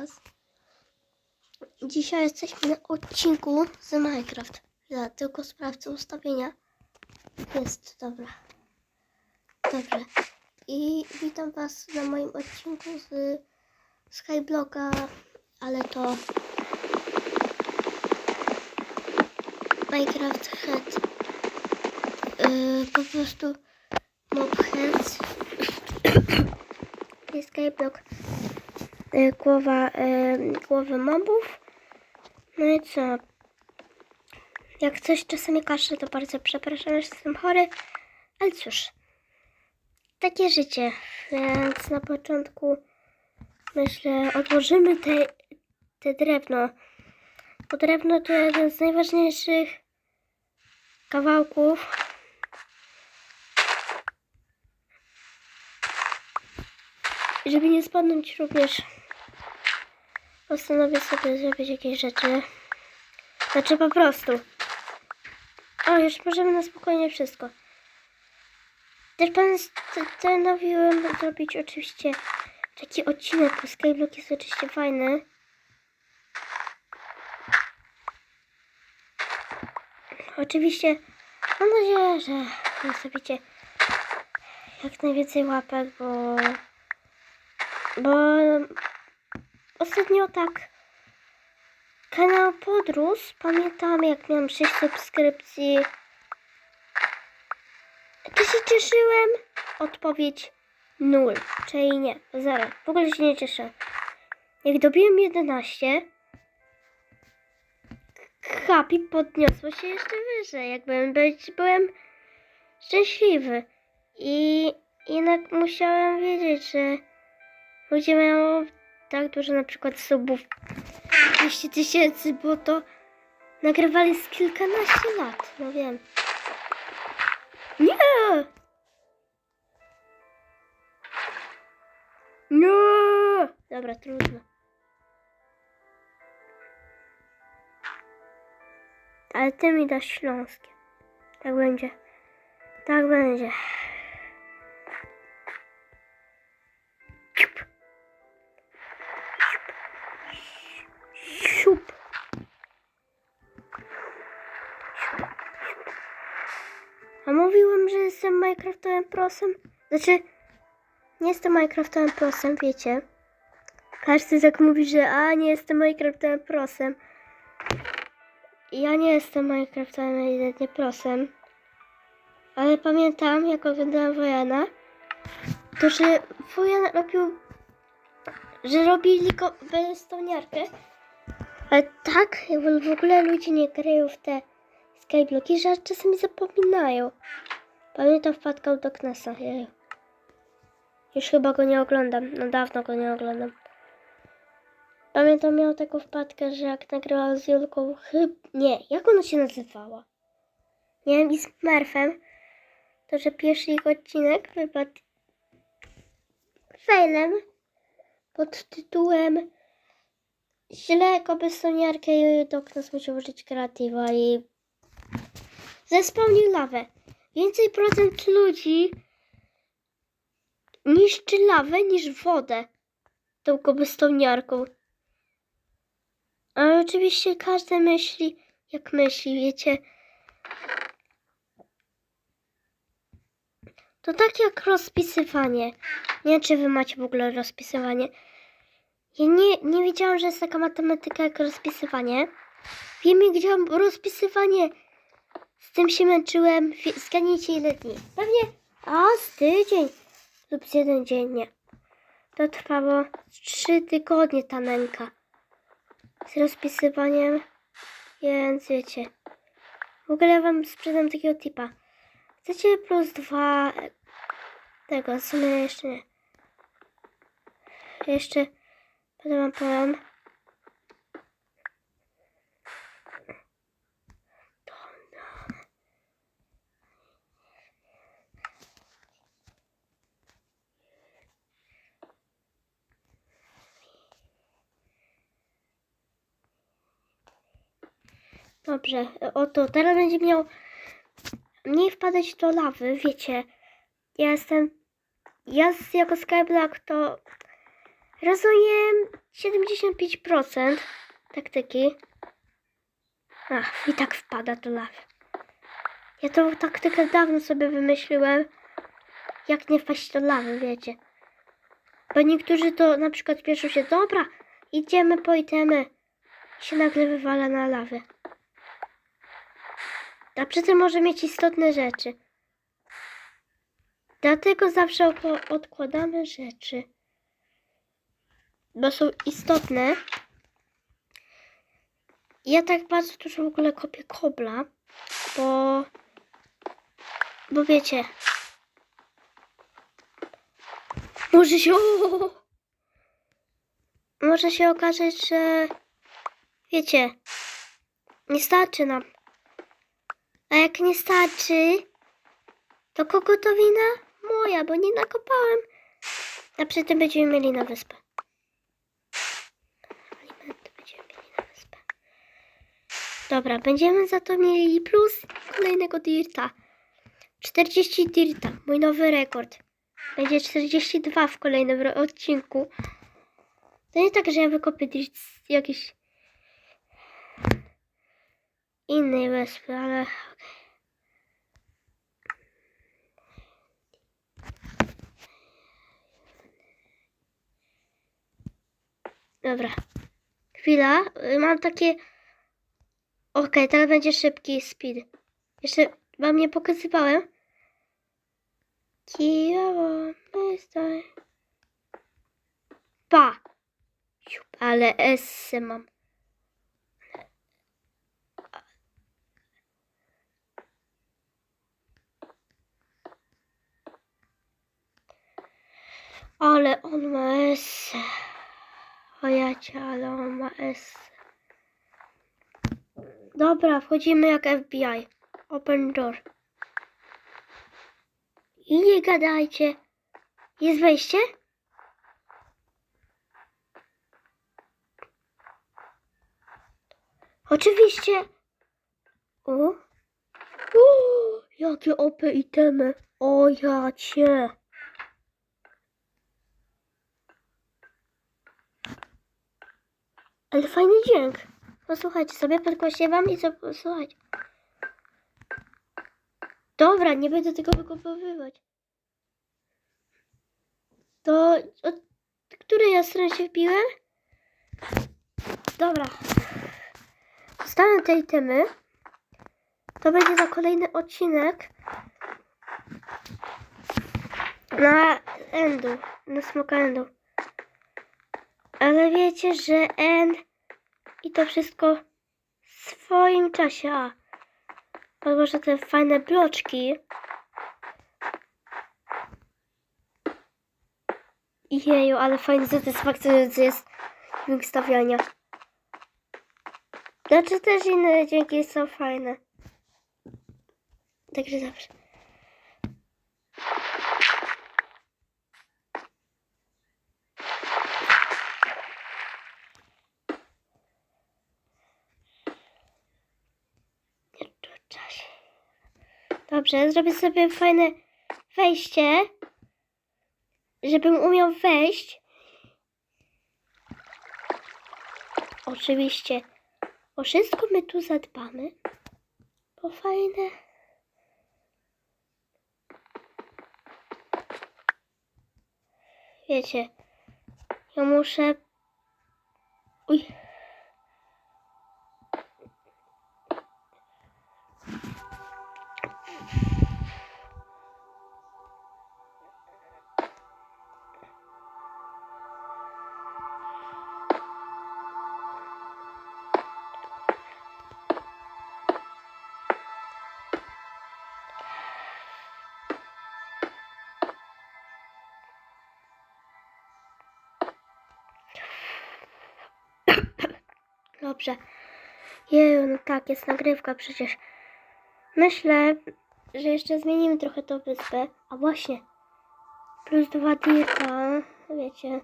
Was. Dzisiaj jesteśmy na odcinku z Minecraft. Ja tylko sprawdzę ustawienia. Jest, dobra. Dobrze. I witam Was na moim odcinku z Skyblocka, ale to Minecraft Head. Yy, po prostu Mob Heads. Jest Skyblock. Yy, głowa, yy, głowy mobów. No i co? Jak coś czasami kaszle, to bardzo przepraszam, że jestem chory. Ale cóż, takie życie. Więc na początku myślę, odłożymy te, te drewno. Bo drewno to jeden z najważniejszych kawałków. Żeby nie spadnąć również, postanowię sobie zrobić jakieś rzeczy. Znaczy po prostu. O, już możemy na spokojnie wszystko. Też postanowiłem zrobić oczywiście taki odcinek, bo Skyblock jest oczywiście fajny. Oczywiście mam nadzieję, że zostawicie jak najwięcej łapek, bo bo ostatnio tak kanał podrósł. Pamiętam jak miałem 6 subskrypcji. To się cieszyłem. Odpowiedź 0, czyli nie, 0. W ogóle się nie cieszę. Jak dobiłem 11, happy podniosło się jeszcze wyżej. Jakbym być, byłem szczęśliwy. I jednak musiałem wiedzieć, że ludzie mają tak dużo na przykład subów 200 tysięcy, bo to nagrywali z kilkanaście lat, no wiem. Nie! Nie! Dobra, trudno. Ale ty mi dasz śląskie. Tak będzie. Tak będzie. A mówiłem, że jestem Minecraftowym prosem? Znaczy, nie jestem Minecraftowym prosem, wiecie. Każdy tak mówi, że a, nie jestem Minecraftowym prosem. Ja nie jestem Minecraftowym ewidentnie prosem. Ale pamiętam, jak oglądałem Wojana, to że Wojan robił, że robili ko- stoniarkę. Ale tak, w ogóle ludzie nie grają w te skyblocki, że czasami zapominają. Pamiętam wpadkę do Knesa. Jeju. Już chyba go nie oglądam. No dawno go nie oglądam. Pamiętam miał taką wpadkę, że jak nagrywałam z Julką, chyb... Nie, jak ona się nazywała? Nie wiem, i z Marfem, to że pierwszy ich odcinek wypadł failem pod tytułem źle kobyssoniarkę i Doknas musiał użyć kreatywa i zespełnił lawę. Więcej procent ludzi niszczy lawę niż wodę tą kobyssoniarką. Ale oczywiście każdy myśli jak myśli, wiecie. To tak jak rozpisywanie. Nie wiem, czy wy macie w ogóle rozpisywanie. Ja nie, nie wiedziałam, że jest taka matematyka jak rozpisywanie. Wiem, jak działa rozpisywanie. Z tym się męczyłem. Zgadnijcie ile dni. Pewnie a z tydzień lub z jeden dzień, nie. To trwało trzy tygodnie ta męka. Z rozpisywaniem. Więc wiecie. W ogóle wam sprzedam takiego tipa. Chcecie plus dwa tego, w sumie jeszcze nie. Jeszcze Potem wam powiem. Dobrze, oto teraz będzie miał mniej wpadać do lawy, wiecie. Ja jestem, ja jako Skyblock to Rozumiem 75% taktyki. Ach, i tak wpada do lawy. Ja tą taktykę dawno sobie wymyśliłem. Jak nie wpaść do lawy, wiecie. Bo niektórzy to na przykład piszą się, dobra, idziemy po itemy. I się nagle wywala na lawę. A przy tym może mieć istotne rzeczy. Dlatego zawsze odkładamy rzeczy. Bo są istotne. Ja tak bardzo dużo w ogóle kopię kobla, bo... Bo wiecie... Może się... Może się okazać, że... Wiecie... Nie starczy nam. A jak nie starczy, to kogo to wina? Moja, bo nie nakopałem. A przy tym będziemy mieli na wyspę. Alimenty będziemy mieli na wyspę. Dobra, będziemy za to mieli plus kolejnego dirta. 40 dirta, mój nowy rekord. Będzie 42 w kolejnym odcinku. To nie tak, że ja wykopię jakiejś innej wyspy, ale Dobra. Chwila. y, Mam takie. Okej, teraz będzie szybki speed. Jeszcze wam nie pokazywałem. Kijowo, stoi. Pa. Ale S mam. Ale on ma S. O ja cię, ale on ma S. Dobra, wchodzimy jak FBI. Open door. I nie gadajcie. Jest wejście? Oczywiście. O. o jakie OP itemy. O ja Ale fajny dźwięk. Posłuchajcie sobie, podgłośnie wam i co posłuchać. Dobra, nie będę tego wykopywać. To od której ja strony się wbiłem? Dobra. Dostanę tej temy. To będzie za kolejny odcinek. Na endu. Na smoka endu. Ale wiecie, że N i to wszystko w swoim czasie. A, podłożę te fajne bloczki. Jeju, ale fajnie satysfakcjonujący jest dźwięk stawiania. Znaczy też inne dźwięki są fajne. Także zawsze. Dobrze, zrobię sobie fajne wejście, żebym umiał wejść. Oczywiście o wszystko my tu zadbamy, bo fajne. Wiecie, ja muszę. Uj. Dobrze. Jeju, no tak, jest nagrywka przecież. Myślę, że jeszcze zmienimy trochę tą wyspę. A właśnie. Plus dwa dirta. Wiecie.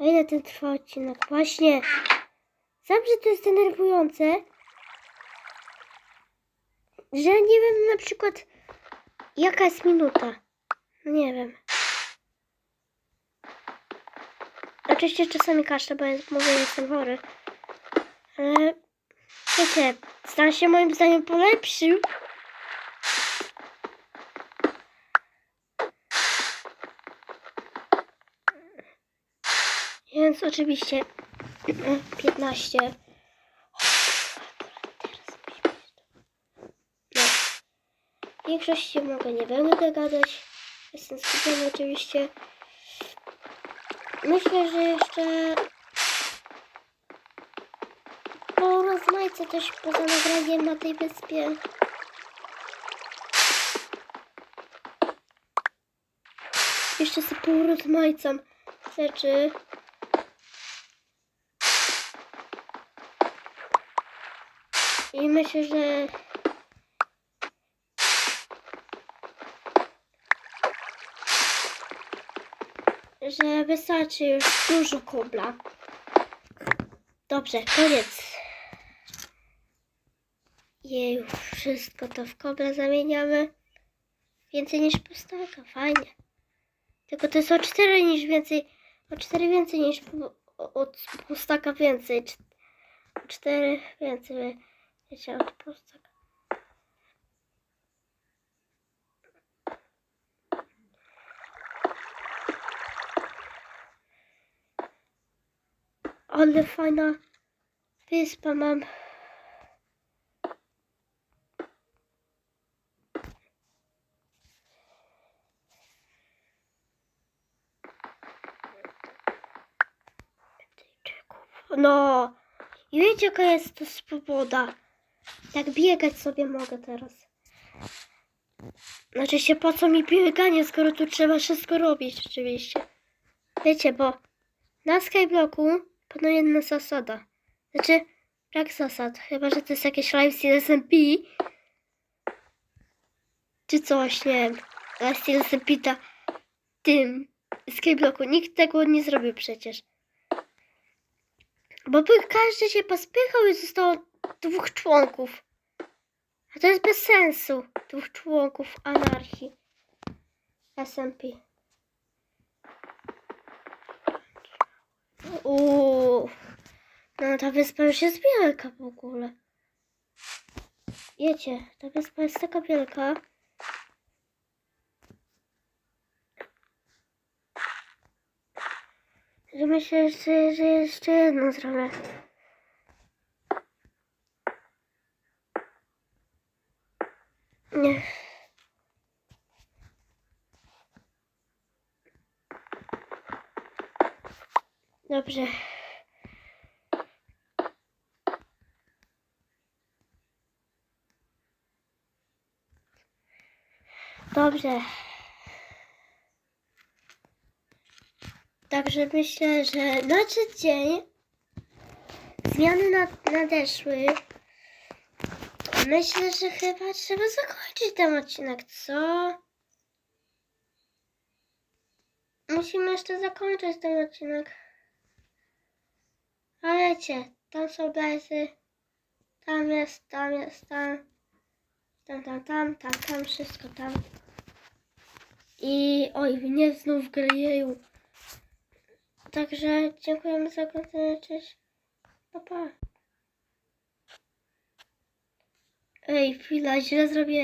A ile ten trwa odcinek? Właśnie. Zawsze to jest denerwujące, że nie wiem na przykład jaka jest minuta. Nie wiem. Oczywiście czasami kaszle, bo jest, mówię, jestem chory. Wiecie, stan się moim zdaniem polepszył. Więc oczywiście 15. No. W większości mogę, nie będę gadać. Jestem skupiony oczywiście. Myślę, że jeszcze porozmaicę coś poza nagraniem na tej wyspie. Jeszcze sobie porozmaicam rzeczy. I myślę, że że wystarczy już dużo kobla. Dobrze, koniec. Jej, wszystko to w kobla zamieniamy. Więcej niż pustaka, fajnie. Tylko to jest o 4 niż więcej, o 4 więcej niż od pustaka więcej. O 4 więcej, wiecie, od pustaka. Ale fajna wyspa mam. No, i wiecie jaka jest to swoboda? Tak biegać sobie mogę teraz. Znaczy się po co mi bieganie, skoro tu trzeba wszystko robić oczywiście. Wiecie, bo na Skyblocku panuje jedna zasada. Znaczy, brak zasad. Chyba, że to jest jakieś live z SMP. Czy coś, nie wiem. Live z SMP tym Skyblocku. Nikt tego nie zrobił przecież. Bo by każdy się pospychał i zostało dwóch członków. A to jest bez sensu. Dwóch członków anarchii. SMP. Uuu. No ta wyspa już jest wielka w ogóle. Wiecie, ta wyspa jest taka wielka. Że myślę, że, że jeszcze jedną zrobię. Nie. Dobrze. Dobrze. Także myślę, że nadszedł dzień. Zmiany nad, nadeszły. Myślę, że chyba trzeba zakończyć ten odcinek, co? Musimy jeszcze zakończyć ten odcinek. Ale wiecie, tam są blazy. Tam jest, tam jest, tam. Tam, tam, tam, tam, tam, wszystko tam. I oj, mnie znów gryjeją. Także dziękujemy za oglądanie. Cześć. Pa, pa. Ej, chwila, źle zrobiłem.